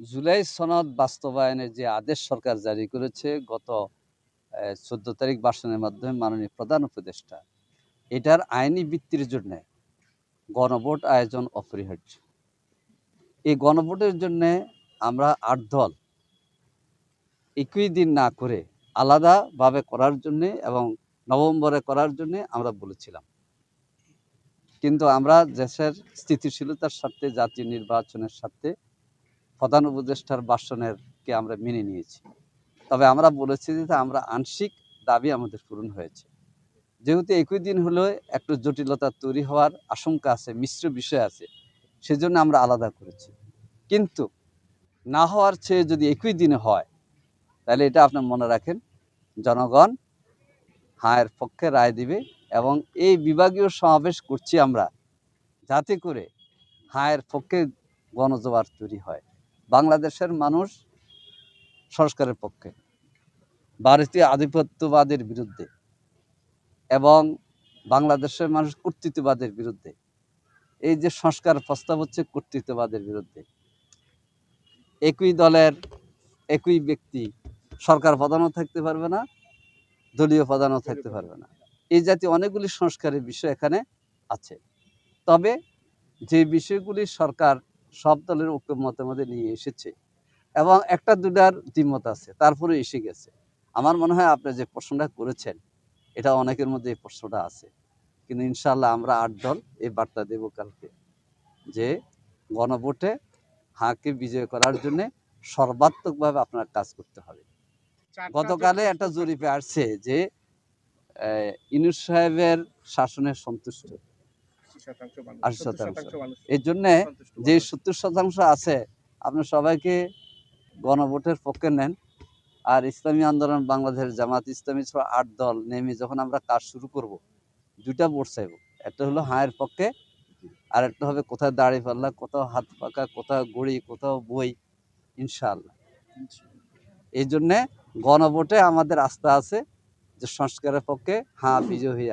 জুলাই সনদ বাস্তবায়নের যে আদেশ সরকার জারি করেছে, গত চোদ্দ তারিখ ভাষণের মাধ্যমে মাননীয় প্রধান উপদেষ্টা, এটার আইনি ভিত্তির জন্য গণভোট আয়োজন অপরিহার্য। এই গণভোটের জন্য আমরা আট দল একই দিন না করে আলাদাভাবে করার জন্যে এবং নভেম্বরে করার জন্য আমরা বলেছিলাম। কিন্তু আমরা দেশের স্থিতিশীলতার স্বার্থে, জাতীয় নির্বাচনের স্বার্থে প্রধান উপদেষ্টার ভাষণের কে আমরা মেনে নিয়েছি। তবে আমরা বলেছি যে আমরা আংশিক দাবি আমাদের পূরণ হয়েছে। যেহেতু একই দিন হলেও একটু জটিলতা তৈরি হওয়ার আশঙ্কা আছে, মিশ্র বিষয় আছে, সেজন্য আমরা আলাদা করেছি। কিন্তু না হওয়ার চেয়ে যদি একই দিনে হয়, তাহলে এটা আপনার মনে রাখেন, জনগণ হায়ের পক্ষে রায় দিবে এবং এই বিভাগীয় সমাবেশ করছি আমরা, যাতে করে হায়ের পক্ষে গণজোয়ার তৈরি হয়। বাংলাদেশের মানুষ সংস্কারের পক্ষে। ভারতীয় আধিপত্যবাদের বিরুদ্ধে এবং বাংলাদেশের মানুষ কর্তৃত্ববাদের বিরুদ্ধে। এই যে সংস্কার প্রস্তাব হচ্ছে কর্তৃত্ববাদের বিরুদ্ধে। একই দলের একই ব্যক্তি সরকার প্রধানও থাকতে পারবে না, দলীয় প্রধানও থাকতে পারবে না। এই জাতীয় অনেকগুলি সংস্কারের বিষয় এখানে আছে। তবে যে বিষয়গুলি সরকার সব দলের ঐক্যমতের মধ্যে নিয়ে এসেছে। এবং একটা দুটার দ্বিমত আছে তারপরে এসে গেছে। আমার মনে হয় আপনি যে প্রশ্নটা করেছেন এটা অনেকের মধ্যে এই প্রশ্নটা আছে। কিন্তু ইনশাল্লাহ আমরা আট দল এই বার্তা দেব কালকে যে গণভোটে হাঁকে বিজয় করার জন্য সর্বাত্মকভাবে আপনার কাজ করতে হবে। গতকালে একটা জরিপে আসছে যে ইনুস সাহেবের শাসনের সন্তুষ্ট। আশি শতাংশ। এই জন্য যে সত্তর শতাংশ আছে আপনি সবাইকে গণভোটের পক্ষে নেন। আর ইসলামী আন্দোলন বাংলাদেশ জামাত ইসলামী সহ আট দল নেমে যখন আমরা কাজ শুরু করব দুইটা ভোট চাইব। একটা হলো হায়ের পক্ষে আর একটা হবে কোথায় দাঁড়িয়ে পাল্লা কোথাও হাত পাকা কোথাও গড়ি কোথাও বই ইনশাআল্লাহ। এই জন্যে গণভোটে আমাদের আস্থা আছে যে সংস্কারের পক্ষে বিজয় হয়ে